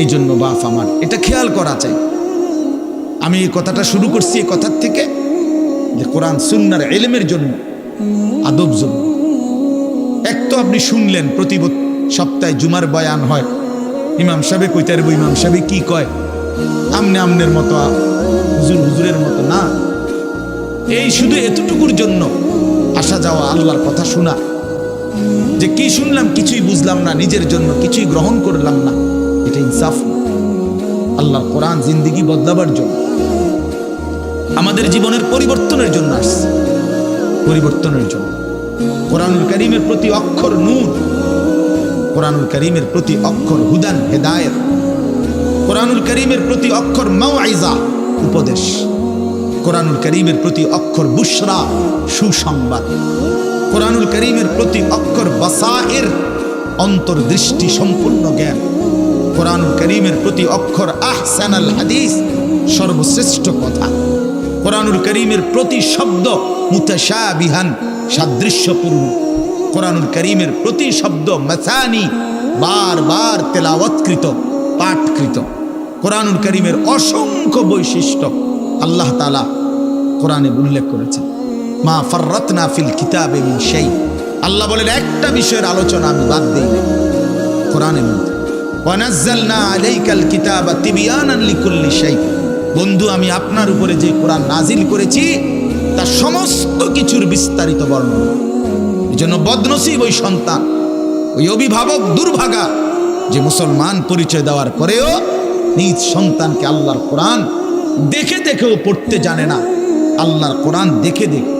এই জন্য বাপ আমার, এটা খেয়াল করা চাই। আমি এই কথাটা শুরু করছি এই কথার থেকে যে কোরআন সুন্নার এলেমের জন্য, আদব জন্য। এক তো আপনি শুনলেন, প্রতি সপ্তাহে জুমার বয়ান হয়। ইমাম সাহেব কইতে পারব ইমাম সাহেব কি কয়? আমনে আমনের মতো, হুজুর হুজুরের মতো না। এই শুধু এতটুকুর জন্য আসা যাওয়া, আল্লাহর কথা শোনা। যে কি শুনলাম কিছুই বুঝলাম না, নিজের জন্য কিছুই গ্রহণ করলাম না। এটা ইনসাফ আল্লাহর কোরআন জিন্দিগি বদলাবার জন্য। আমাদের জীবনের পরিবর্তনের জন্য আসছে। পরিবর্তনের জন্য। কোরআনুল করিমের প্রতি অক্ষর নূর। কোরআনুল করিমের প্রতি অক্ষর হুদান, হেদায়েত। কোরআনুল করিমের প্রতি অক্ষর মাওয়াইজা, উপদেশ। কোরআনুল করিমের প্রতি অক্ষর বুশরা, সুসংবাদ। কোরআনুল করিমের প্রতি অক্ষর বাসায়ের অন্তর্দৃষ্টি সম্পূর্ণ জ্ঞান। কোরআনুল করিমের প্রতি অক্ষর আহসানাল হাদিস সর্বশ্রেষ্ঠ কথা। কোরআনুল করিমের প্রতি শব্দ মুতাশাবিহান, সাদৃশ্যপূর্ণ। কোরআনুল করিমের প্রতি শব্দ মাসানি, বারবার তেলাওয়াতকৃত, পাঠকৃত। কোরআনুল করিমের অসংখ্য বৈশিষ্ট্য আল্লাহ তালা কোরআনে উল্লেখ করেছেন। মা ফাররাতনা ফিল কিতাবে সেই আল্লাহ বলেন, একটা বিষয়ের আলোচনা আমি বাদ দিই। কোরআনের মধ্যে বন্ধু, আমি আপনার উপরে যে কোরআন নাজিল করেছি তার সমস্ত কিছুর বিস্তারিত বর্ণনা। জন্য বদনসিব ওই সন্তান, ওই অভিভাবক দুর্ভাগা, যে মুসলমান পরিচয় দেওয়ার পরেও নিজ সন্তানকে আল্লাহর কোরআন দেখে দেখেও পড়তে জানে না। আল্লাহর কোরআন দেখে দেখে